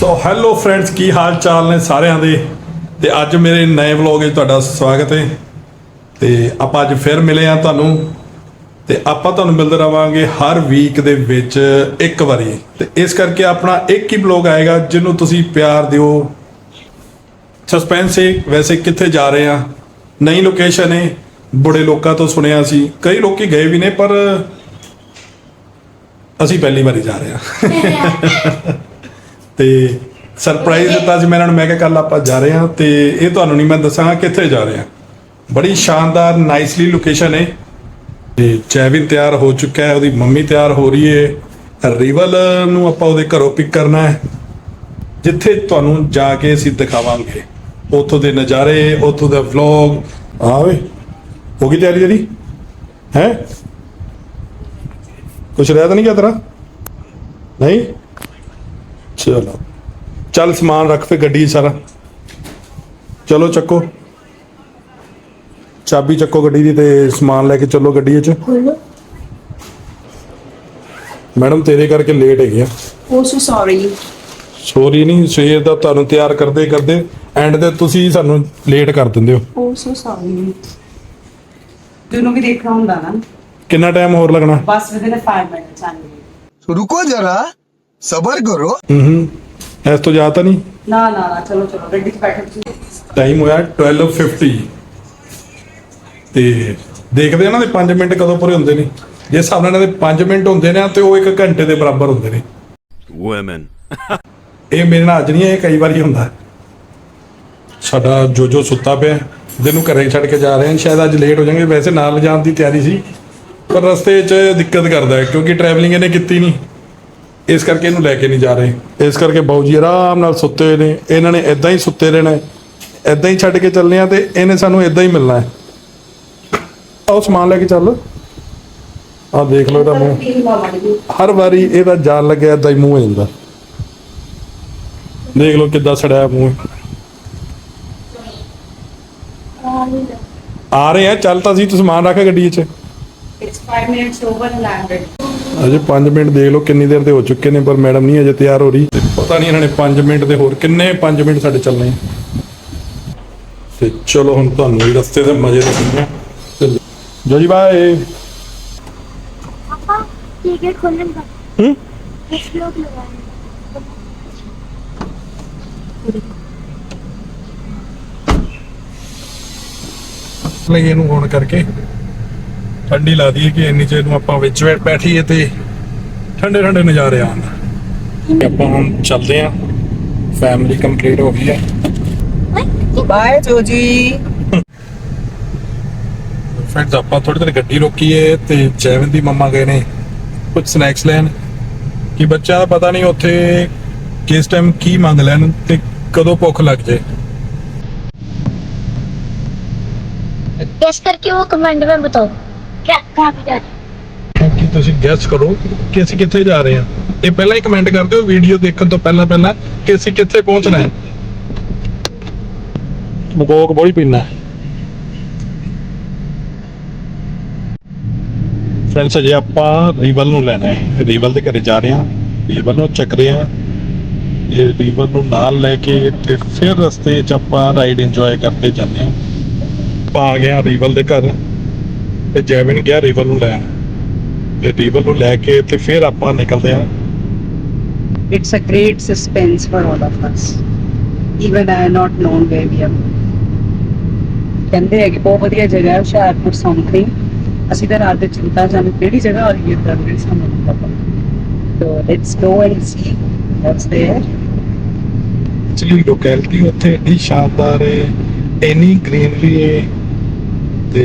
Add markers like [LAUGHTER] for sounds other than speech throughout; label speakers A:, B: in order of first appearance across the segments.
A: So hello friends ਕੀ ਹਾਲ ਚਾਲ ਨੇ ਸਾਰਿਆਂ ਦੇ? ਤੇ ਅੱਜ ਮੇਰੇ ਨਵੇਂ ਵਲੌਗ 'ਚ ਤੁਹਾਡਾ ਸਵਾਗਤ ਹੈ। ਤੇ ਆਪਾਂ ਅੱਜ ਫਿਰ ਮਿਲੇ ਆ ਤੁਹਾਨੂੰ। ਤੇ ਆਪਾਂ ਤੁਹਾਨੂੰ ਮਿਲਦੇ ਰਵਾਂਗੇ ਹਰ ਵੀਕ ਦੇ ਵਿੱਚ ਇੱਕ ਵਾਰੀ। ਤੇ ਇਸ ਕਰਕੇ ਆਪਣਾ ਇੱਕ ਹੀ ਵਲੌਗ ਆਏਗਾ, ਜਿਹਨੂੰ ਤੁਸੀਂ ਪਿਆਰ ਦਿਓ। ਸਸਪੈਂਸ ਹੈ, ਵੈਸੇ ਕਿੱਥੇ ਜਾ ਰਹੇ ਆ ਨਈ ਲੋਕੇਸ਼ਨ ਹੈ, ਬੜੇ ਲੋਕਾਂ ਤੋਂ ਸੁਣਿਆ ਸੀ। ਕਈ ਲੋਕੀ ਗਏ ਵੀ ਨੇ, ਪਰ ਅਸੀਂ ਪਹਿਲੀ ਵਾਰੀ ਜਾ ਰਹੇ ਆ [LAUGHS] ਤੇ ਸਰਪ੍ਰਾਈਜ਼ ਦਿੱਤਾ ਸੀ ਮੈਂ ਇਹਨਾਂ ਨੂੰ ਮੈਂ ਕਿਹਾ ਕੱਲ ਆਪਾਂ ਜਾ ਰਹੇ ਹਾਂ ਤੇ ਇਹ ਤੁਹਾਨੂੰ ਨਹੀਂ ਮੈਂ ਦੱਸਾਂਗਾ ਕਿੱਥੇ ਜਾ ਰਹੇ ਹਾਂ। ਬੜੀ ਸ਼ਾਨਦਾਰ ਨਾਈਸਲੀ ਲੋਕੇਸ਼ਨ ਹੈ। ਤੇ ਚੈਵਿਨ ਤਿਆਰ ਹੋ ਚੁੱਕਾ ਹੈ ਉਹਦੀ ਮੰਮੀ ਤਿਆਰ ਹੋ ਰਹੀ ਹੈ। ਰਿਵਲ ਨੂੰ ਆਪਾਂ ਉਹਦੇ ਘਰੋਂ ਪਿਕ ਕਰਨਾ ਹੈ। ਜਿੱਥੇ ਤੁਹਾਨੂੰ ਜਾ ਕੇ ਅਸੀਂ ਦਿਖਾਵਾਂਗੇ। ਉੱਥੋਂ ਦੇ ਨਜ਼ਾਰੇ ਉੱਥੋਂ ਦਾ ਵਲੌਗ ਆਵੇ ਹੋ ਗਈ ਤਿਆਰੀ ਤੇਰੀ? ਹੈ? ਕੁਛ ਰਹਿ ਤਾਂ ਨਹੀਂ ਗਿਆ ਤੇਰਾ? ਨਹੀਂ? ਚਲੋ। ਚੱਲ ਸਮਾਨ ਰੱਖ ਫੇ ਗੱਡੀ ਸਾਰਾ। ਚਲੋ ਚੱਕੋ। ਚਾਬੀ ਚੱਕੋ ਗੱਡੀ ਦੀ ਤੇ ਸਮਾਨ ਲੈ ਕੇ ਚੱਲੋ ਗੱਡੀ 'ਚ। ਮੈਡਮ ਤੇਰੇ ਕਰਕੇ ਲੇਟ ਹੈਗੇ ਆ। ਸੋਰੀ ਨਹੀਂ ਸਵੇਰ ਦਾ ਤੁਹਾਨੂੰ ਤਿਆਰ ਕਰਦੇ ਕਰਦੇ ਐਂਡ ਤੇ ਤੁਸੀਂ ਸਾਨੂੰ ਲੇਟ ਕਰ ਦਿੰਦੇ ਹੋ। ਕਿੰਨਾ ਟਾਈਮ ਹੋਰ ਲੱਗਣਾ?
B: ਰੁਕੋ ਜਰਾ। ਸਬਰ
A: ਕਰੋ। ਹਮ ਐਸ ਤੋਂ ਜ਼ਿਆਦਾ ਤਾਂ ਨਹੀਂ?
C: ਨਾ ਨਾ ਨਾ ਚਲੋ ਚਲੋ ਗੱਡੀ 'ਚ
A: ਟਾਈਮ ਹੋਇਆ 12:50 ਤੇ ਦੇਖਦੇ ਆ ਇਹਨਾਂ ਦੇ 5 ਮਿੰਟ ਕਦੋਂ ਪੂਰੇ ਹੁੰਦੇ ਨੇ। ਜੇ ਹਿਸਾਬ ਨਾਲ ਦੇ 5 ਮਿੰਟ ਹੁੰਦੇ ਨੇ ਤੇ ਉਹ 1 ਘੰਟੇ ਦੇ ਬਰਾਬਰ ਹੁੰਦੇ ਨੇ।
D: ਵੂਮਨ
A: ਇਹ ਮੇਰੇ ਨਾਲ ਅੱਜ ਨਹੀਂ ਇਹ ਕਈ ਵਾਰੀ ਹੁੰਦਾ। ਸਾਡਾ ਜੋ ਜੋ ਸੁੱਤਾ ਪਿਆ ਦਿਨ ਨੂੰ ਘਰੇ ਛੱਡ ਕੇ ਜਾ ਰਹੇ ਹਾਂ ਸ਼ਾਇਦ ਅੱਜ ਲੇਟ ਹੋ ਜਾਾਂਗੇ ਵੈਸੇ ਨਾਲ ਜਾਣ ਦੀ ਤਿਆਰੀ ਸੀ ਪਰ ਰਸਤੇ 'ਚ ਦਿੱਕਤ ਕਰਦਾ ਕਿਉਂਕਿ ਟਰੈਵਲਿੰਗ ਇਹਨੇ ਕੀਤੀ ਨਹੀਂ। ਇਸ ਕਰਕੇ ਇਹਨੂੰ ਲੈ ਕੇ ਨਹੀਂ ਜਾ ਰਹੇ। ਇਸ ਕਰਕੇ ਬਾਊ ਜੀ ਆਰਾਮ ਨਾਲ ਸੁੱਤੇ ਹੋਏ ਨੇ। ਇਹਨਾਂ ਨੇ ਇਦਾਂ ਹੀ ਸੁੱਤੇ ਰਹਿਣਾ ਇਦਾਂ ਹੀ ਛੱਡ ਕੇ ਚੱਲਨੇ ਆ ਤੇ ਇਹਨੇ ਸਾਨੂੰ ਇਦਾਂ ਹੀ ਮਿਲਣਾ ਹੈ। ਆਓ ਸਮਾਨ ਲੈ ਕੇ ਚੱਲ। ਆਹ ਦੇਖ ਲਓ ਇਹਦਾ ਮੂੰਹ। ਹਰ ਵਾਰੀ ਇਹਦਾ ਜਾਣ ਲੱਗਿਆ ਇਦਾਂ ਹੀ ਮੂੰਹ ਹੋ ਜਾਂਦਾ। ਦੇਖ ਲਓ ਕਿੱਦਾਂ ਸੜਿਆ ਮੂੰਹ। ਆ ਰਹੇ ਆ। ਚੱਲ ਤਾਂ ਸੀ ਤੂੰ ਸਮਾਨ ਰੱਖ ਗੱਡੀ 'ਚ।
C: ਇਟਸ 5 ਮਿੰਟਸ ਓਵਰ ਲੈਂਡਡ
A: ਅਜੇ 5 ਮਿੰਟ ਦੇਖ ਲਓ ਕਿੰਨੀ ਦੇਰ ਦੇ ਹੋ ਚੁੱਕੇ ਨੇ ਪਰ ਮੈਡਮ ਨਹੀਂ ਅਜੇ ਤਿਆਰ ਹੋ ਰਹੀ ਤੇ ਪਤਾ ਨਹੀਂ ਇਹਨਾਂ ਨੇ 5 ਮਿੰਟ ਦੇ ਹੋਰ ਕਿੰਨੇ 5 ਮਿੰਟ ਸਾਡੇ ਚੱਲਣੇ ਆ। ਤੇ ਚਲੋ ਹੁਣ ਤੁਹਾਨੂੰ ਵੀ ਰਸਤੇ ਦੇ ਮਜ਼ੇ ਦੱਸਦੇ ਆ ਜੋ ਜੀ ਬਾਏ
E: पापा ठीक है खोलने का
A: हम्म?
E: दस लोग लगाए
A: ਲਈ ਇਹਨੂੰ ਔਨ ਕਰਕੇ ਠੰਡੀ ਲਾ ਦਈਏ ਕਿ ਇੰਨੀ ਚਿਰ ਨੂੰ ਆਪਾਂ ਵਿੱਚ ਬੈ- ਬੈਠੀਏ ਤੇ ਠੰਡੇ ਠੰਡੇ ਨਜ਼ਾਰੇ ਆਉਣ ਆਪਾਂ ਹੁਣ ਚੱਲਦੇ ਆਂ ਫੈਮਿਲੀ ਕੰਪਲੀਟ ਹੋ ਗਈ ਹੈ
C: ਬਾਏ ਜੋਜੀ
A: ਫਰੈਂਡਸ ਆਪਾਂ ਥੋੜੀ ਦੇਰ ਗੱਡੀ ਰੋਕੀ ਏ ਤੇ ਜੈਵਨ ਦੀ ਮੰਮਾ ਗਏ ਨੇ ਕੁਝ ਸਨੈਕਸ ਲੈਣ ਕਿ ਬੱਚਾ ਦਾ ਪਤਾ ਨਹੀਂ ਉੱਥੇ ਕਿਸ ਟਾਈਮ ਕੀ ਮੰਗ ਲੈਣ ਤੇ ਕਦੋਂ ਭੁੱਖ ਲੱਗ ਜੇ
E: गेस करके वो कमेंट में बताओ
A: ਤੁਸੀਂ ਗੈਸ ਕਰੋ ਕਿ ਅਸੀਂ ਕਿੱਥੇ ਜਾ ਰਹੇ ਹਾਂ। ਇਹ ਪਹਿਲਾਂ ਹੀ ਕਮੈਂਟ ਕਰ ਦਿਓ ਵੀਡੀਓ ਦੇਖਣ ਤੋਂ ਪਹਿਲਾਂ ਪਹਿਲਾਂ ਕਿ ਅਸੀਂ ਕਿੱਥੇ ਪਹੁੰਚਣਾ ਹੈ। ਮਕੋਕ ਬੋੜੀ ਪੀਣਾ ਫਰੈਂਡਸ ਜੇ ਆਪਾਂ ਰੀਵਲ ਨੂੰ ਲੈਣਾ ਹੈ। ਰੀਵਲ ਦੇ ਘਰੇ ਜਾ ਰਹੇ ਹਾਂ। ਰੀਵਲ ਨੂੰ ਚੱਕ ਰਹੇ ਹਾਂ। ਇਹ ਰੀਵਲ ਨੂੰ ਨਾਲ ਲੈ ਕੇ ਤੇ ਫਿਰ ਰਸਤੇ 'ਚ ਆਪਾਂ ਰਾਈਡ ਇੰਜੋਏ ਕਰਦੇ ਜਾਂਦੇ ਹਾਂ। ਆਪਾਂ ਆ ਗਿਆ ਰੀਵਲ ਦੇ ਘਰ। ਤੇ ਜੈਵਨ ਗਿਆ ਰੀਵਲ ਨੂੰ ਲੈਣ। ਤੇ ਰੀਵਲ ਨੂੰ ਲੈ ਕੇ ਤੇ ਫਿਰ ਆਪਾਂ ਨਿਕਲਦੇ ਆ
C: It's a great suspense for all of us. Even I have not known where we are. ਕਹਿੰਦੇ ਹੈ ਕਿ ਬਹੁਤ ਵਧੀਆ ਜਗ੍ਹਾ ਹੈ ਹੁਸ਼ਿਆਰਪੁਰ ਸਮਥਿੰਗ ਅਸੀਂ ਤਾਂ ਰਾਤ ਦੇ ਚਿੰਤਾ ਜਾਨ ਕਿਹੜੀ ਜਗ੍ਹਾ ਔਰ ਇਹ ਤਾਂ ਕਿਹੜੀ ਸਾਨੂੰ ਨਹੀਂ ਪਤਾ। So let's go and see what's there
A: actually locality ਉੱਥੇ ਇੰਨੀ ਸ਼ਾਨਦਾਰ ਹੈ ਇੰਨੀ ਗ੍ਰੀਨਰੀ ਹੈ ਤੇ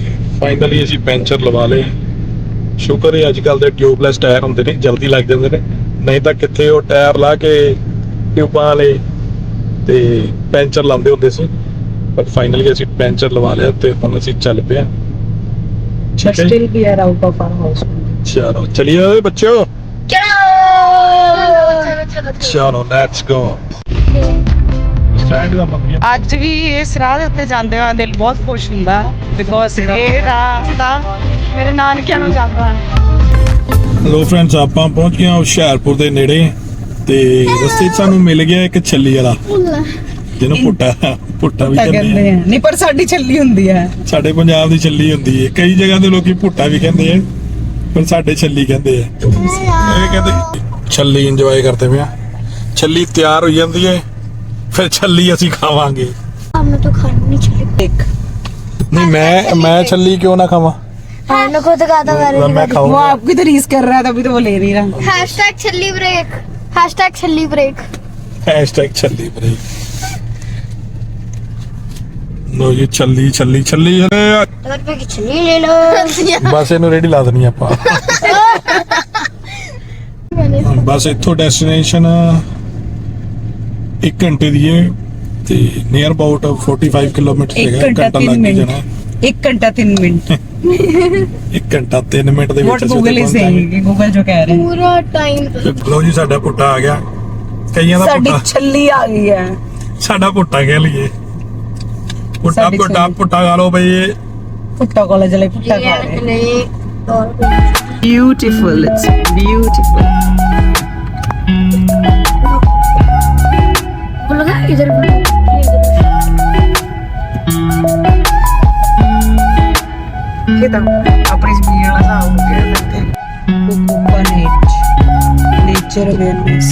A: ਫਾਈਨਲੀ ਅਸੀਂ ਪੈਂਚਰ ਲਵਾ ਲਏ। ਸ਼ੁਕਰ ਹੈ ਅੱਜ ਕੱਲ ਦੇ ਟਿਊਬਲੈਸ ਟਾਇਰ ਹੁੰਦੇ ਨੇ ਜਲਦੀ ਲੱਗ ਜਾਂਦੇ ਨੇ। ਨਹੀਂ ਤਾਂ ਕਿੱਥੇ ਉਹ ਟਾਇਰ ਲਾ ਕੇ ਟਿਊਬਾਂ ਵਾਲੇ ਤੇ ਪੈਂਚਰ ਲਾਉਂਦੇ ਹੁੰਦੇ ਸੀ। ਪਰ ਫਾਈਨਲੀ ਅਸੀਂ ਪੈਂਚਰ ਲਵਾ ਲਿਆ ਤੇ ਹੁਣ ਅਸੀਂ ਚੱਲ ਪਏ ਠੀਕ ਹੈ
C: still we are out of our house
A: ਚਲੋ ਚਲਿਏ ਓਏ ਬੱਚਿਓ।
E: ਚਲੋ! ਚਲੋ
A: ਚਲੋ ਲੈਟਸ ਗੋ
C: ਅੱਜ ਵੀ ਇਸ ਰਾਹ ਦੇ ਉੱਤੇ ਜਾਂਦੇ ਹੋਏ ਦਿਲ ਬਹੁਤ ਖੁਸ਼ ਹੁੰਦਾ ਬਿਕੋਜ਼ ਇਹ ਰਾਸਤਾ ਮੇਰੇ ਨਾਨਕਿਆਂ ਨੂੰ ਜਾਂਦਾ। ਹੈ
A: ਹੈਲੋ ਫਰੈਂਡਸ ਆਪਾਂ ਪਹੁੰਚ ਗਏ ਹਾਂ ਹੁਸ਼ਿਆਰਪੁਰ ਦੇ ਨੇੜੇ ਤੇ ਰਸਤੇ 'ਚ ਸਾਨੂੰ ਮਿਲ ਗਿਆ ਇੱਕ ਛੱਲੀ ਵਾਲਾ। ਜਿਹਨੂੰ ਪੁੱਟਾ ਪੁੱਟਾ ਵੀ ਕਹਿੰਦੇ ਆ।
C: ਨਹੀਂ ਪਰ ਸਾਡੀ ਛੱਲੀ ਹੁੰਦੀ ਹੈ।
A: ਸਾਡੇ ਪੰਜਾਬ ਦੀ ਛੱਲੀ ਹੁੰਦੀ ਹੈ। ਕਈ ਜਗ੍ਹਾ ਦੇ ਲੋਕੀ ਪੁੱਟਾ ਵੀ ਕਹਿੰਦੇ ਆ ਪਰ ਸਾਡੇ ਛੱਲੀ ਕਹਿੰਦੇ ਆ। ਇਹ ਕਹਿੰਦੇ ਛੱਲੀ ਇੰਜੋਏ ਕਰਦੇ ਪਿਆ ਛੱਲੀ ਤਿਆਰ ਹੋ ਜਾਂਦੀ ਹੈ। ਫਿਰ ਛੱਲੀ ਅਸੀਂ ਖਾਵਾਂਗੇ
E: हमें तो खाने नहीं चले
C: ਇੱਕ
A: ਨਹੀਂ ਮੈਂ ਮੈਂ ਛੱਲੀ ਕਿਉਂ ਨਾ ਖਾਵਾਂ
E: हमने खुद कहा था
A: मैं
C: वो
A: खाऊंगा
C: आपकी तो रीस कर रहा है तभी तो वो ले नहीं रहा
E: हैशटैग छल्ली ब्रेक हैशटैग छल्ली ब्रेक
A: ਹੈਸ਼ਟੈਗ ਛੱਲੀ ਬਰੇ ਲੋ ਜੀ ਛੱਲੀ ਛੱਲੀ ਛੱਲੀ ਅਰੇ
E: दस रुपए की छल्ली ले लो
A: ਬਸ ਇਹਨੂੰ ਰੇੜੀ ਲਾ ਦੇਣੀ ਆਪਾਂ ਬਸ ਇੱਥੋਂ ਡੈਸਟੀਨੇਸ਼ਨ 1 ਘੰਟੇ ਦੀ ਹੈ ਤੇ ਨੀਅਰ ਅਬਾਊਟ 45 ਕਿਲੋਮੀਟਰ ਹੈਗਾ
C: 1
A: ਘੰਟਾ
C: 3
A: ਮਿੰਟ
C: 1 ਘੰਟਾ 3 ਮਿੰਟ। [LAUGHS]
A: 1 ਘੰਟਾ 3 ਮਿੰਟ ਦੇ ਵਿੱਚ
C: ਗੂਗਲ ਇਸ ਸੇਇੰਗ ਗੂਗਲ ਜੋ ਕਹਿ
E: ਰਿਹਾ। ਪੂਰਾ
A: ਟਾਈਮ ਲੋ ਜੀ ਸਾਡਾ ਪੁੱਟਾ ਆ ਗਿਆ। ਕਈਆਂ ਦਾ ਪੁੱਟਾ ਸਾਡੀ
C: ਛੱਲੀ ਆ ਗਈ ਹੈ।
A: ਸਾਡਾ ਪੁੱਟਾ ਕਹਿ ਲਈਏ। ਪੁੱਟਾ ਪੁੱਟਾ ਪੁੱਟਾ ਗਾ ਲੋ ਬਈ।
C: ਪੁੱਟਾ ਕਾਲਜ ਲਈ ਪੁੱਟਾ ਖਾ beautiful it's beautiful herkese Kita ਆਪਣੀ ਜ਼ਮੀਨ ਵਾਲਾ ਹਿਸਾਬ
A: ਹੋ ਗਿਆ
C: ਤੇ ਕੋਕੋ ਨੇਚਰ ਅਵੇਅਰਨੈਸ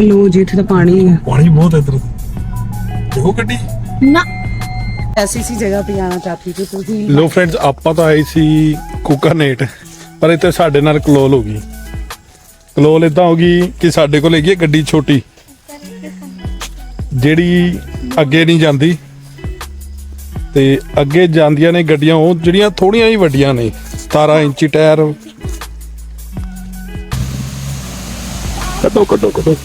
C: ਲੋ ਜੀ ਇੱਥੇ ਤਾਂ ਪਾਣੀ ਹੈ
A: ਪਾਣੀ ਬਹੁਤ ਹੈ ਇੱਧਰ। ਦੇਖੋ ਗੱਡੀ।
E: ना
C: ਐਸੀ ਸੀ ਜਗ੍ਹਾ ਤੇ ਆਣਾ ਚਾਹਤੀ ਸੀ ਤੁਸੀਂ।
A: ਲੋ ਫਰੈਂਡਸ ਆਪਾਂ ਤਾਂ ਆਏ ਸੀ ਕੁਕਾਨੇਟ ਪਰ ਇੱਥੇ ਸਾਡੇ ਨਾਲ ਕਲੋਲ ਹੋ ਗਈ। ਕਲੋਲ ਇਦਾਂ ਹੋ ਗਈ ਕਿ ਸਾਡੇ ਕੋਲ ਹੈਗੀ ਹੈ ਗੱਡੀ ਛੋਟੀ। ਜਿਹੜੀ ਅੱਗੇ ਨਹੀਂ ਜਾਂਦੀ। ਤੇ ਅੱਗੇ ਜਾਂਦੀਆਂ ਨੇ ਗੱਡੀਆਂ ਉਹ ਜਿਹੜੀਆਂ ਥੋੜੀਆਂ ਹੀ ਵੱਡੀਆਂ ਨੇ। 17 ਇੰਚੀ ਟਾਇਰ। ਕੱਟੋ ਕੱਟੋ ਕੱਟੋ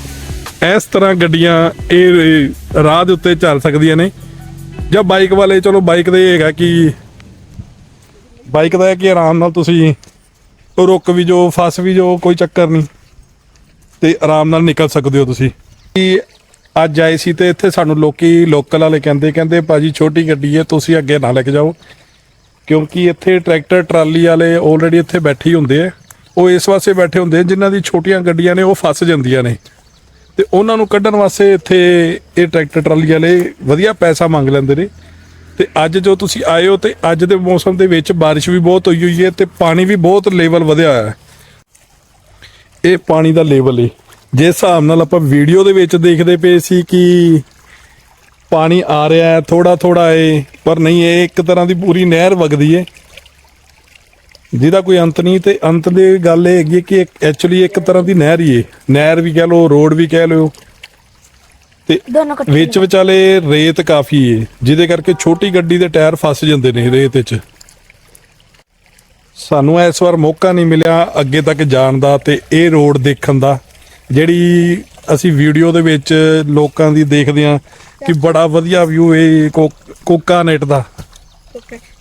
A: ਇਸ ਤਰ੍ਹਾਂ ਗੱਡੀਆਂ ਇਹ ਰਾਹ ਦੇ ਉੱਤੇ ਚੱਲ ਸਕਦੀਆਂ ਨੇ। ਜਾਂ ਬਾਈਕ ਵਾਲੇ, ਚਲੋ ਬਾਈਕ ਦਾ ਇਹ ਹੈਗਾ ਕਿ ਬਾਈਕ ਦਾ ਹੈ ਕਿ ਆਰਾਮ ਨਾਲ ਤੁਸੀਂ ਰੁਕ ਵੀ ਜੋ ਫਸ ਵੀ ਜੋ ਕੋਈ ਚੱਕਰ ਨਹੀਂ। ਤੇ ਆਰਾਮ ਨਾਲ ਨਿਕਲ ਸਕਦੇ ਹੋ ਤੁਸੀਂ। ਕਿ ਅੱਜ ਆਏ ਸੀ ਤੇ ਇੱਥੇ ਸਾਨੂੰ ਲੋਕੀ ਲੋਕਲ ਵਾਲੇ ਕਹਿੰਦੇ ਕਹਿੰਦੇ ਭਾਜੀ ਛੋਟੀ ਗੱਡੀ ਹੈ, ਤੁਸੀਂ ਅੱਗੇ ਨਾ ਲੈ ਕੇ ਜਾਓ। ਕਿਉਂਕਿ ਇੱਥੇ ਟਰੈਕਟਰ ਟਰਾਲੀ ਵਾਲੇ ਆਲਰੇਡੀ ਇੱਥੇ ਬੈਠੇ ਹੀ ਹੁੰਦੇ ਆ। ਉਹ ਇਸ ਵਾਸਤੇ ਬੈਠੇ ਹੁੰਦੇ ਆ, ਜਿਨ੍ਹਾਂ ਦੀ ਛੋਟੀਆਂ ਗੱਡੀਆਂ ਨੇ, ਉਹ ਫਸ ਜਾਂਦੀਆਂ ਨੇ। ਤੇ ਉਹਨਾਂ ਨੂੰ ਕੱਢਣ ਵਾਸਤੇ ਇੱਥੇ ਇਹ ਟਰੈਕਟਰ ਟਰਾਲੀ ਵਾਲੇ ਵਧੀਆ ਪੈਸਾ ਮੰਗ ਲੈਂਦੇ ਨੇ। ਤੇ ਅੱਜ ਜੋ ਤੁਸੀਂ ਆਏ ਹੋ ਤੇ ਅੱਜ ਦੇ ਮੌਸਮ ਦੇ ਵਿੱਚ ਬਾਰਿਸ਼ ਵੀ ਬਹੁਤ ਹੋਈ ਹੋਈ ਹੈ ਤੇ ਪਾਣੀ ਵੀ ਬਹੁਤ ਲੈਵਲ ਵਧਿਆ ਹੋਇਆ ਹੈ। ਇਹ ਪਾਣੀ ਦਾ ਲੈਵਲ ਹੈ ਜਿਸ ਹਿਸਾਬ ਨਾਲ ਆਪਾਂ ਵੀਡੀਓ ਦੇ ਵਿੱਚ ਦੇਖਦੇ ਪਏ ਸੀ ਕਿ ਪਾਣੀ ਆ ਰਿਹਾ ਹੈ ਥੋੜਾ ਥੋੜਾ ਏ, ਪਰ ਨਹੀਂ, ਇਹ ਇੱਕ ਤਰ੍ਹਾਂ ਦੀ ਪੂਰੀ ਨਹਿਰ ਵਗਦੀ ਹੈ ਜਿਹਦਾ ਕੋਈ ਅੰਤ ਨਹੀਂ ਤੇ ਅੰਤ ਦੀ ਗੱਲ ਇਹ ਹੈਗੀ ਕਿ ਐਕਚੁਅਲੀ ਇੱਕ ਤਰ੍ਹਾਂ ਦੀ ਨਹਿਰ ਹੀ ਹੈ ਨਹਿਰ ਵੀ ਕਹਿ ਲਓ ਰੋਡ ਵੀ ਕਹਿ ਲਿਓ। ਤੇ ਵਿੱਚ ਵਿਚਾਲੇ ਰੇਤ ਕਾਫੀ ਹੈ ਜਿਹਦੇ ਕਰਕੇ ਛੋਟੀ ਗੱਡੀ ਦੇ ਟਾਇਰ ਫਸ ਜਾਂਦੇ ਨੇ ਰੇਤ ਵਿੱਚ। ਸਾਨੂੰ ਇਸ ਵਾਰ ਮੌਕਾ ਨਹੀਂ ਮਿਲਿਆ ਅੱਗੇ ਤੱਕ ਜਾਣ ਦਾ ਤੇ ਇਹ ਰੋਡ ਦੇਖਣ ਦਾ ਜਿਹੜੀ ਅਸੀਂ ਵੀਡੀਓ ਦੇ ਵਿੱਚ ਲੋਕਾਂ ਦੀ ਦੇਖਦੇ ਆ ਕਿ ਬੜਾ ਵਧੀਆ ਵਿਊ ਹੈ ਕੋਕਾਨੇਟ ਦਾ।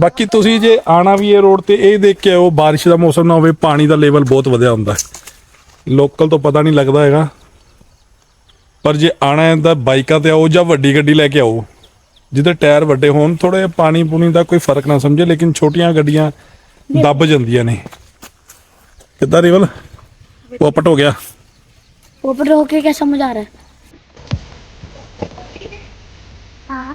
A: ਬਾਕੀ ਤੁਸੀਂ ਜੇ ਆਣਾ ਵੀ ਇਹ ਰੋਡ ਤੇ ਇਹ ਦੇਖ ਕੇ ਆਓ ਬਾਰਿਸ਼ ਦਾ ਮੌਸਮ ਨਾ ਹੋਵੇ ਪਾਣੀ ਦਾ ਲੈਵਲ ਬਹੁਤ ਵਧਿਆ ਹੁੰਦਾ। ਲੋਕਲ ਤੋਂ ਪਤਾ ਨਹੀਂ ਲੱਗਦਾ ਹੈਗਾ। ਪਰ ਜੇ ਆਣਾ ਹੈ ਤਾਂ ਬਾਈਕਾਂ ਤੇ ਆਓ ਜਾਂ ਵੱਡੀ ਗੱਡੀ ਲੈ ਕੇ ਆਓ। ਜਿਹਦੇ ਟਾਇਰ ਵੱਡੇ ਹੋਣ ਥੋੜੇ ਪਾਣੀ ਪੂਣੀ ਦਾ ਕੋਈ ਫ਼ਰਕ ਨਾ ਸਮਝੇ ਲੇਕਿਨ ਛੋਟੀਆਂ ਗੱਡੀਆਂ ਦੱਬ ਜਾਂਦੀਆਂ ਨੇ। ਕਿੱਦਾਂ ਰਿਵਲ? ਪੋਪਟ ਹੋ ਗਿਆ।
E: ਪੋਪਟ ਹੋ ਕੇ
D: ਕਿਆ ਸਮਝ ਆ ਰਿਹਾ? ਹਾਂ।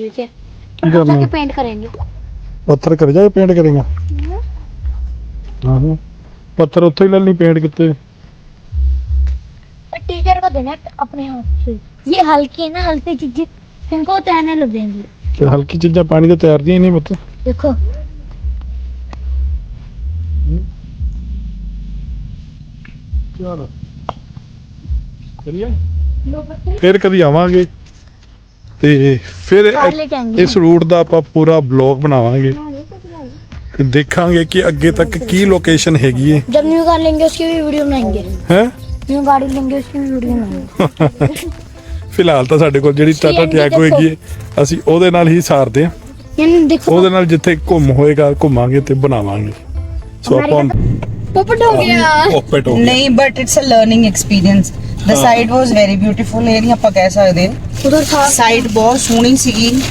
E: नीचे
A: ਕੀ ਕਰਨਾ
E: जाके पेंट करेंगे
A: ਪੱਥਰ ਕਰ ਜਾ ਪੇਂਟ ਕਰੇਗਾ ਆਹੋ ਪੱਥਰ ਉੱਥੇ ਹੀ ਲੈ ਲਈ ਪੇਂਟ ਕਿਤੇ
E: टीचर को देना है अपने हाथ से ये हल्की है ना हल्की चीजें इनको तैरने लग जाएंगी
A: ਤੇ ਹਲਕੀ ਚੀਜ਼ਾਂ ਪਾਣੀ ਤੋਂ ਤੈਰਦੀਆਂ ਹੀ ਨਹੀਂ ਪੁੱਤ
E: देखो
A: ਚਲੋ ਕਰੀਏ ਫਿਰ ਕਦੀ ਆਵਾਂਗੇ ਤੇ ਫਿਰ
E: कार लेके आएंगे
A: ਇਸ ਰੂਟ ਦਾ ਆਪਾਂ ਪੂਰਾ ਬਲੌਗ ਬਣਾਵਾਂਗੇ ਤੇ ਦੇਖਾਂਗੇ ਕਿ ਅੱਗੇ ਤੱਕ ਕੀ ਲੋਕੇਸ਼ਨ ਹੈਗੀ ਹੈ
E: जब न्यू कार लेंगे उसकी भी वीडियो बनाएंगे
A: ਹੈ
E: न्यू गाड़ी लेंगे उसकी भी वीडियो बनाएंगे [LAUGHS]
A: ਫਿਲਹਾਲ ਤਾਂ ਸਾਡੇ ਕੋਲ ਜਿਹੜੀ ਟਾਟਾ
E: CNG
A: ਟਿਆਗੋ
E: ਦੇਖੋ।
A: ਹੈਗੀ ਹੈ ਅਸੀਂ ਉਹਦੇ ਨਾਲ ਹੀ ਸਾਰਦੇ ਹਾਂ
E: यानी देखो
A: ਉਹਦੇ ਨਾਲ ਜਿੱਥੇ ਘੁੰਮ ਹੋਏਗਾ ਘੁੰਮਾਂਗੇ ਤੇ ਬਣਾਵਾਂਗੇ ਸੋ ਆਪਾਂ
D: ਪੁੱਪਟ ਹੋ ਗਿਆ.
A: ਪੋਪਟ ਹੋ ਗਿਆ.
C: ਨਹੀਂ but it's a learning experience the side was very beautiful ਇਹ ਨਹੀਂ ਆਪਾਂ ਕਹਿ ਸਕਦੇ।
E: ਉਧਰ
C: ਸਾਈਡ ਬਹੁਤ ਸੋਹਣੀ ਸੀਗੀ।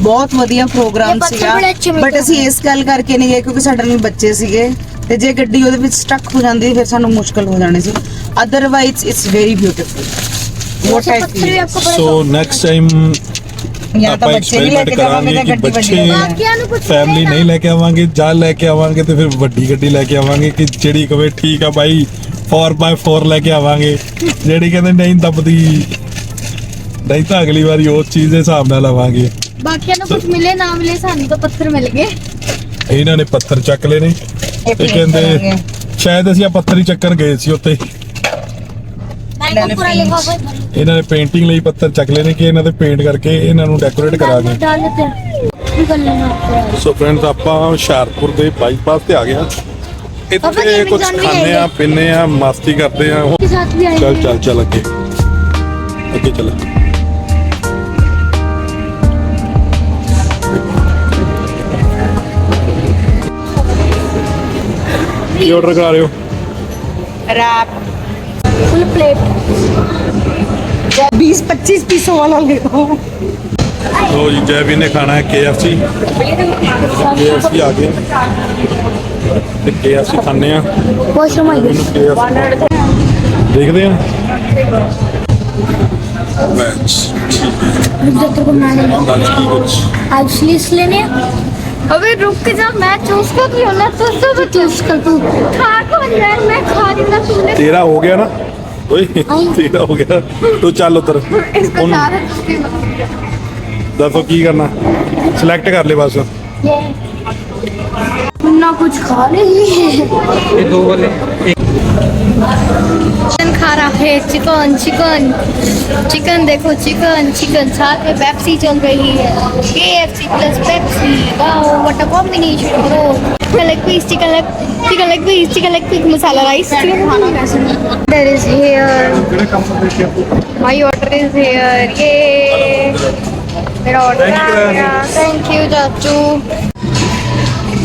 C: ਬਹੁਤ ਵਧੀਆ ਪ੍ਰੋਗਰਾਮ
E: ਸੀ
C: ਬਟ ਅਸੀਂ ਇਸ ਗੱਲ ਕਰਕੇ ਨਹੀਂ ਗਏ ਕਿਉਂਕਿ ਸਾਡੇ ਨਾਲ ਬੱਚੇ ਸੀਗੇ। ਤੇ ਜੇ ਗੱਡੀ ਉਹਦੇ ਵਿੱਚ ਸਟਕ ਹੋ ਜਾਂਦੀ ਫਿਰ ਸਾਨੂੰ ਮੁਸ਼ਕਲ ਹੋ ਜਾਣੀ ਸੀ।
E: Otherwise
A: it's very beautiful
C: what so
A: next
C: time ਨਹੀਂ
A: ਫੈਮਿਲੀ ਨਹੀਂ ਲੈ ਕੇ ਆਵਾਂਗੇ ਜਾਂ ਲੈ ਕੇ ਆਵਾਂਗੇ ਤੇ ਫਿਰ ਵੱਡੀ ਗੱਡੀ ਲੈ ਕੇ ਆਵਾਂਗੇ ਕਿ ਜਿਹੜੀ ਕਵੇ ਠੀਕ ਆ ਬਾਈ 4x4 ਲੈ ਕੇ ਆਵਾਂਗੇ। ਜਿਹੜੀ ਕਹਿੰਦੇ ਨਹੀਂ ਦੱਬਦੀ ਨਹੀਂ ਤਾਂ ਅਗਲੀ ਵਾਰੀ ਉਸ ਚੀਜ਼ ਦੇ ਹਿਸਾਬ ਨਾਲ ਆਵਾਂਗੇ।
D: ਬਾਕੀਆਂ ਨੂੰ ਕੁਝ ਮਿਲੇ ਨਾ ਮਿਲੇ ਸਾਨੂੰ ਤਾਂ ਪੱਥਰ ਮਿਲ ਗਏ।
A: ਇਹਨਾਂ ਨੇ ਪੱਥਰ ਚੱਕ ਲਏ ਨੇ।
C: ਤੇ
A: ਕਹਿੰਦੇ ਸ਼ਾਇਦ ਅਸੀਂ ਆ ਪੱਥਰ ਹੀ ਚੱਕਣ ਗਏ ਸੀ ਉੱਤੇ
E: ਮੈਂ ਤਾਂ ਪੂਰਾ ਲਿਖਾ ਹੋਇਆ।
A: ਇਹਨਾਂ ਨੇ ਪੇਂਟਿੰਗ ਲਈ ਪੱਤਰ ਚੱਕ ਲੈਣੇ ਕਿ ਇਹਨਾਂ ਦੇ ਪੇਂਟ ਕਰਕੇ ਇਹਨਾਂ ਨੂੰ ਡੈਕੋਰੇਟ
E: ਕਰਾ ਦੇ
A: ਸੋ ਫਰੈਂਡਸ ਆਪਾਂ ਹੁਸ਼ਿਆਰਪੁਰ ਦੇ ਬਾਈਪਾਸ ਤੇ ਆ ਗਏ ਹਾਂ। ਇੱਥੇ ਕੁਝ ਖਾਂਦੇ ਆ ਪੀਨੇ ਆ ਮਸਤੀ ਕਰਦੇ ਆ। ਚੱਲ ਚੱਲ ਚੱਲ ਅੱਗੇ। ਅੱਗੇ ਚੱਲ। ਕੀ ਆਰਡਰ ਕਰਾ ਰਹੇ ਹੋ?
C: ਰੈਪ
E: फुल प्लेट
C: 20 25 पीसों वाला ले लो
A: ਲੋ ਜੀ ਜੈਵੀ ਨੇ ਖਾਣਾ ਹੈ KFC KFC ਆ ਗਏ ਤੇ KFC ਖਾਣੇ ਆ
E: वॉशरूम आएंगे
A: KFC ਦੇਖਦੇ ਆ ਵੈਜ
E: तेरे को बनाने
A: ਲੰਚ ਕੀ ਕੁਛ
E: आज स्लीव्स लेने हैं
D: अबे रुक जा मैं चूज कर रही हूं ना तो सब
E: चूज कर तू
D: खा कौन रहा है मैं खा रही हूं ना तूने
A: ਤੇਰਾ ਹੋ ਗਿਆ ਨਾ ਓਏ ਤੇਰਾ ਹੋ ਗਿਆ ਤੂੰ ਚੱਲ ਉਧਰ
D: इसको चार हफ्ते
A: ਦੱਸੋ ਕੀ ਕਰਨਾ ਸਿਲੈਕਟ ਕਰ ਲੈ ਬਸ
E: ये ना कुछ खा रही है।
D: चिकन खा रहा है चिकन चिकन चिकन देखो चिकन चिकन साथ में पेप्सी चल रही है। Plus Pepsi what a combination bro chicken leg piece chicken leg chicken leg piece chicken leg piece masala rice There is here my order is here ये मेरा order आ गया। Thank you चाचू।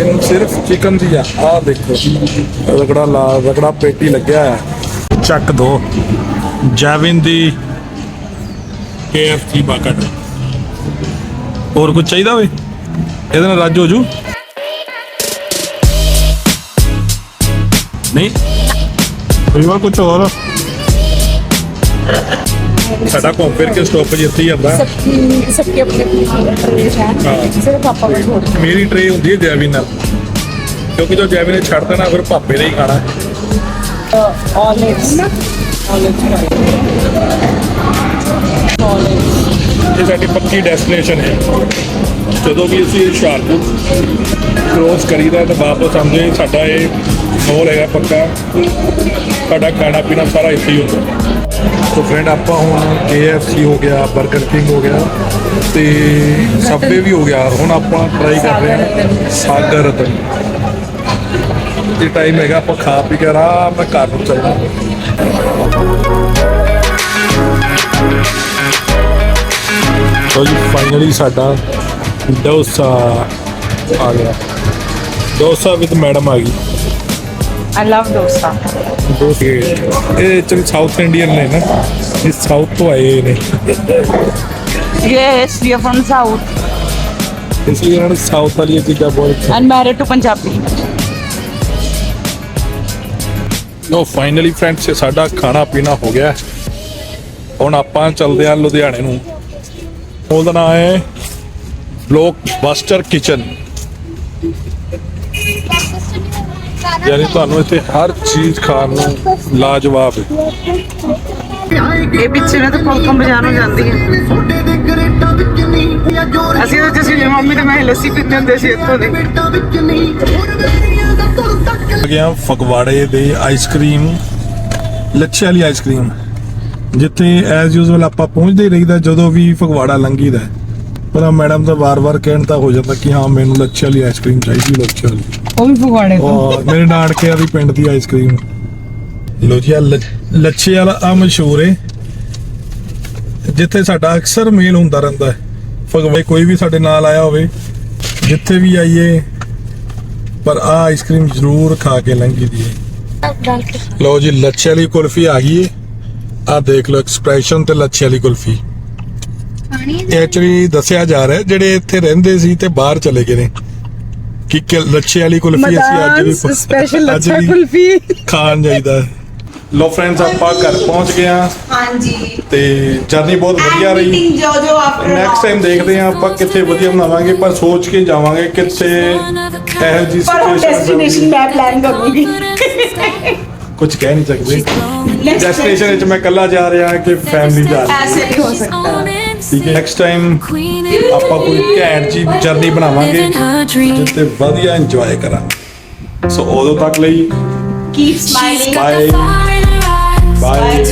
A: ਇਹਨੂੰ ਸਿਰਫ ਚਿਕਨ ਦੀ ਆ। ਆ ਦੇਖੋ, ਰਗੜਾ ਲਾ, ਰਗੜਾ ਪੇਟੀ ਲੱਗਿਆ ਆ। ਚੱਕ ਦੋ। ਜੈਵਿਨ ਦੀ KFC ਬਾਕਟ। ਹੋਰ ਕੁਝ ਚਾਹੀਦਾ ਓਏ? ਇਹਦੇ ਨਾਲ ਰੱਜ ਹੋ ਜੂ ਨਹੀਂ? ਕੋਈ ਵਾਰ ਕੁਝ ਹੋਰ? ਸਾਡਾ ਘੁੰਮ ਫਿਰ ਕੇ ਸਟਾਪ ਜਿੱਥੇ ਹੀ ਆਂਦਾ
C: सबके अपने सिर्फ पापा को छोड़
A: ਮੇਰੀ ਟਰੇ ਹੁੰਦੀ ਹੈ ਜੈਵਿਨ ਨਾਲ ਕਿਉਂਕਿ ਜੋ ਜੈਵਿਨ ਨੇ ਛੱਡ ਦੇਣਾ ਫਿਰ ਭਾਪੇ ਨੇ ਹੀ ਖਾਣਾ
C: ऑलिव्स
A: ਇਹ ਸਾਡੀ ਪੱਕੀ ਡੈਸਟੀਨੇਸ਼ਨ ਹੈ ਜਦੋਂ ਵੀ ਅਸੀਂ ਹੁਸ਼ਿਆਰਪੁਰ ਕ੍ਰੋਸ ਕਰੀਦਾ ਤਾਂ ਵਾਪਸ ਆਉਂਦੇ ਸਾਡਾ ਇਹ ਮੋਲ ਹੈਗਾ ਪੱਕਾ ਸਾਡਾ ਖਾਣਾ ਪੀਣਾ ਸਾਰਾ ਇੱਥੇ ਹੀ ਹੁੰਦਾ ਸੋ ਫਰੈਂਡ ਆਪਾਂ ਹੁਣ KFC ਹੋ ਗਿਆ 버ਗਰ ਕਿੰਗ ਹੋ ਗਿਆ ਤੇ ਸਬਵੇ ਵੀ ਹੋ ਗਿਆ। ਹੁਣ ਆਪਾਂ ਟਰਾਈ ਕਰ ਰਹੇ ਹਾਂ ਸਾਗਰ ਰਤਨ ਇਹ ਟਾਈਮ ਹੈਗਾ, ਆਪਾਂ ਖਾ ਪੀ ਕੇ ਆਰਾਮ ਨਾਲ ਘਰ ਨੂੰ ਚੱਲਣਾ। ਸੋ ਜੀ ਫਾਈਨਲੀ ਸਾਡਾ ਡੋਸਾ ਆ ਗਿਆ। ਡੋਸਾ ਵਿਦ ਮੈਡਮ ਆ ਗਈ।
C: I love dosa.
A: ਡੋਸੇ ਇਹ ਚਲ ਸਾਊਥ ਇੰਡੀਅਨ ਨੇ ਨਾ ਇਹ ਸਾਊਥ ਤੋਂ ਆਏ ਨੇ।
C: Yes, we are from South.
A: ਇਸ ਲਈ ਇਹਨਾਂ ਨੂੰ ਸਾਊਥ ਵਾਲੀਆਂ ਚੀਜ਼ਾਂ ਬਹੁਤ
C: and married to Punjabi.
A: ਲੋ ਫਾਈਨਲੀ ਫਰੈਂਡਸ ਸਾਡਾ ਖਾਣਾ ਪੀਣਾ ਹੋ ਗਿਆ। ਹੁਣ ਆਪਾਂ ਚੱਲਦੇ ਹਾਂ ਲੁਧਿਆਣੇ ਨੂੰ। ਉਹਦਾ ਨਾਮ ਹੈ ਬਲੋਕ ਬਸਟਰ ਕਿਚਨ ਯਾਨੀ ਤੁਹਾਨੂੰ ਇੱਥੇ ਹਰ ਚੀਜ਼ ਖਾਣ ਨੂੰ ਲਾਜਵਾਬ ਹੈ।
C: ਇਹ ਪਿੱਛੇ ਨੇ ਤਾਂ ਕੋਲਕਮ ਬਾਜ਼ਾਰ ਜਾਂਦੀ ਹੈ ਅਸੀਂ ਤਾਂ ਜਿਸ ਮੰਮੀ ਤੇ ਮੈਂ ਲੱਸੀ ਪੀਂਦੇ ਹੁੰਦੇ ਸੀ ਇੱਥੋਂ ਦੇ।
A: ਆ ਗਿਆ ਫਗਵਾੜੇ ਦੇ ਆਈਸਕ੍ਰੀਮ ਲੱਛੇ ਵਾਲੀ ਆਈਸਕ੍ਰੀਮ ਜਿੱਥੇ ਐਜ਼ ਯੂਜ਼ੁਅਲ ਆਪਾਂ ਪਹੁੰਚਦੇ ਹੀ ਰਹੀਦਾ ਜਦੋਂ ਵੀ ਫਗਵਾੜਾ ਲੰਘੀਦਾ ਹੈ। ਪਰ ਆ ਮੈਡਮ ਦਾ ਵਾਰ-ਵਾਰ ਕਹਿਣ ਤਾਂ ਹੋ ਜਾਂਦਾ ਕਿ ਹਾਂ ਮੈਨੂੰ ਲੱਛੇ ਵਾਲੀ ਆਈਸਕ੍ਰੀਮ ਚਾਹੀਦੀ ਲੱਛੇ ਵਾਲੀ।
C: ਉਹ ਵੀ ਫਗਵਾੜੇ
A: ਤੋਂ। ਵਾਹ ਮੇਰੇ ਨਾਨਕਿਆਂ ਦੀ ਪਿੰਡ ਦੀ ਆਈਸਕ੍ਰੀਮ ਲੋ ਜੀ ਆ ਲੱਛੇ ਵਾਲਾ ਆ ਮਸ਼ਹੂਰ ਏ। ਜਿੱਥੇ ਸਾਡਾ ਅਕਸਰ ਮੇਲ ਹੁੰਦਾ ਰਹਿੰਦਾ ਹੈ। ਕੋਈ ਵੀ ਸਾਡੇ ਨਾਲ ਆਇਆ ਹੋਵੇ ਜਿੱਥੇ ਵੀ ਆਈਏ ਪਰ ਆ ਆਈਸਕ੍ਰੀਮ ਜ਼ਰੂਰ ਖਾ ਕੇ ਲੰਘੀ ਦੀ ਲੋ ਜੀ ਲੱਛੇ ਵਾਲੀ ਕੁਲਫੀ ਆ ਗਈ ਏ। ਆ ਦੇਖ ਲੋ ਐਕਸਪ੍ਰੈਸ਼ਨ ਤੇ ਲੱਛੇ ਵਾਲੀ ਕੁਲਫੀ। ਐਕਚੁਅਲੀ ਦੱਸਿਆ ਜਾ ਰਿਹਾ ਜਿਹੜੇ ਇੱਥੇ ਰਹਿੰਦੇ ਸੀ ਤੇ ਬਾਹਰ ਚਲੇ ਗਏ ਨੇ। ਕਿ ਲੱਛੇ ਵਾਲੀ ਕੁਲਫੀ ਅਸੀਂ ਅੱਜ ਵੀ
C: ਸਪੈਸ਼ਲ ਲੱਛਾ
A: ਵੀ
C: ਕੁਲਫੀ।
A: ਖਾਣ ਜਾਈਦਾ ਹੈ। ਲੋ ਫਰੈਂਡਸ ਆਪਾਂ ਘਰ ਪਹੁੰਚ ਗਏ ਆ
F: ਹਾਂਜੀ।
A: ਤੇ ਜਰਨੀ ਬਹੁਤ ਵਧੀਆ ਰਹੀ।
F: ਜੋ ਜੋ ਆਫਟਰ
A: ਨੈਕਸਟ ਟਾਈਮ ਦੇਖਦੇ ਆ ਆਪਾਂ ਕਿੱਥੇ ਵਧੀਆ ਬਣਾਵਾਂਗੇ ਪਰ ਸੋਚ ਕੇ ਜਾਵਾਂਗੇ ਕਿੱਥੇ ਇਹੋ ਜੀ
F: ਡੈਸਟੀਨੇਸ਼ਨ ਮੈਂ ਪਲਾਨ ਕਰੂੰਗੀ।
A: ਕੁਝ ਕਹਿ ਨਹੀਂ ਸਕਦੇ। ਡੈਸਟੀਨੇਸ਼ਨ ਵਿੱਚ ਮੈਂ ਇਕੱਲਾ ਜਾ ਰਿਹਾ ਕਿ ਫੈਮਿਲੀ ਜਾ ਰਹੀ ਹੈ।
F: ਐਸੇ ਨਹੀਂ ਹੋ ਸਕਦਾ।
A: ਠੀਕ ਹੈ ਨੈਕਸਟ ਟਾਈਮ ਆਪਾਂ ਕੋਈ ਘੈਂਟ ਜੀ ਜਰਨੀ ਬਣਾਵਾਂਗੇ ਜਿੱਤੇ ਵਧੀਆ ਇੰਜੋਏ ਕਰਾਂਗੇ ਸੋ ਉਦੋਂ ਤੱਕ ਲਈ
F: ਕੀਪ ਸਮਾਈਲਿੰਗ
A: ਬਾਏ ਬਾਏ